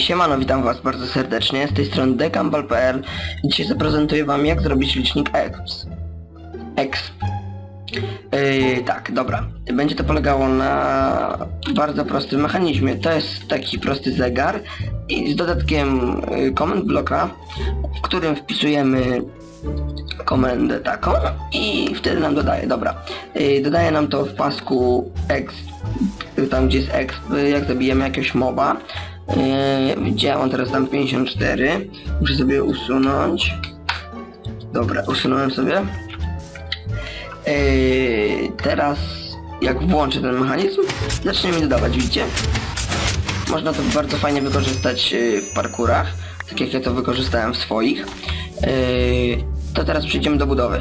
siemano, witam was bardzo serdecznie, z tej strony dekambal.pl Dzisiaj zaprezentuję wam jak zrobić licznik EXP. EXP. Yy, tak, dobra. Będzie to polegało na bardzo prostym mechanizmie. To jest taki prosty zegar i z dodatkiem yy, komend bloka, w którym wpisujemy komendę taką i wtedy nam dodaje, dobra. Yy, dodaje nam to w pasku EXP, tam gdzie jest EXP, jak zabijemy jakiegoś moba. Yy, gdzie on teraz tam 54. Muszę sobie usunąć. Dobra, usunąłem sobie. Yy, teraz jak włączę ten mechanizm, zacznie mi dodawać, widzicie? Można to bardzo fajnie wykorzystać yy, w parkurach, tak jak ja to wykorzystałem w swoich. To teraz przejdziemy do budowy.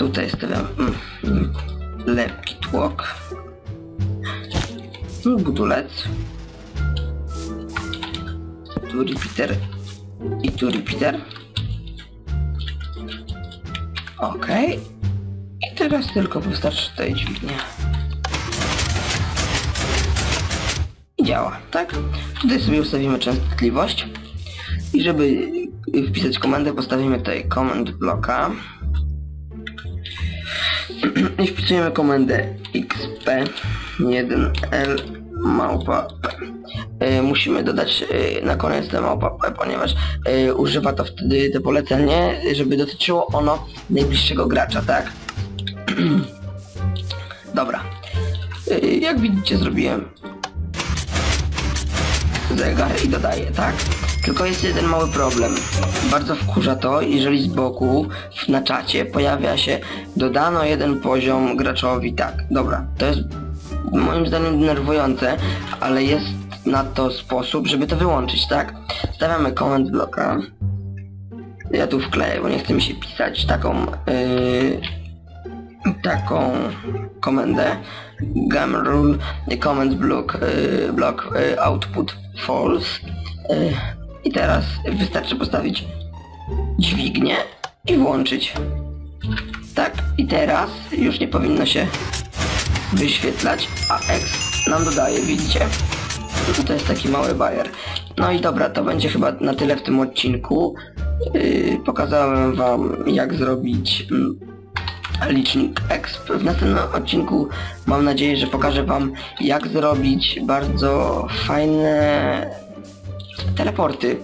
Tutaj stawiam mm, mm, lepki tłok. No, Budulec. Tu repeater. I tu repeater. Okej. I teraz tylko wystarczy tutaj dźwignia. I działa, tak? Tutaj sobie ustawimy częstotliwość. I żeby wpisać komendę, postawimy tutaj command bloka i wpisujemy komendę xp1l małpa. E, musimy dodać e, na koniec tę małpa ponieważ e, używa to wtedy te polecenie, żeby dotyczyło ono najbliższego gracza, tak? Dobra. Jak widzicie zrobiłem zegar i dodaję, tak? Tylko jest jeden mały problem. Bardzo wkurza to, jeżeli z boku na czacie pojawia się dodano jeden poziom graczowi, tak, dobra, to jest moim zdaniem denerwujące, ale jest na to sposób, żeby to wyłączyć, tak? Stawiamy comment bloka. Ja tu wkleję, bo nie chce mi się pisać taką yy, taką komendę gam rule comment block, y, block y, output false y, i teraz wystarczy postawić dźwignię i włączyć. Tak i teraz już nie powinno się wyświetlać a X nam dodaje widzicie? To jest taki mały bajer. No i dobra to będzie chyba na tyle w tym odcinku. Yy, pokazałem wam jak zrobić mm, licznik exp. W następnym odcinku. Mam nadzieję, że pokażę wam jak zrobić bardzo fajne teleporty.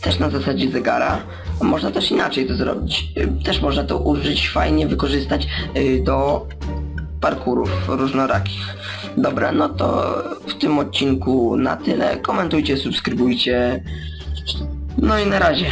Też na zasadzie zegara. Można też inaczej to zrobić. Y, Też można to użyć, fajnie wykorzystać y, do parkurów różnorakich. Dobra, no to w tym odcinku na tyle. Komentujcie, subskrybujcie. No i na razie.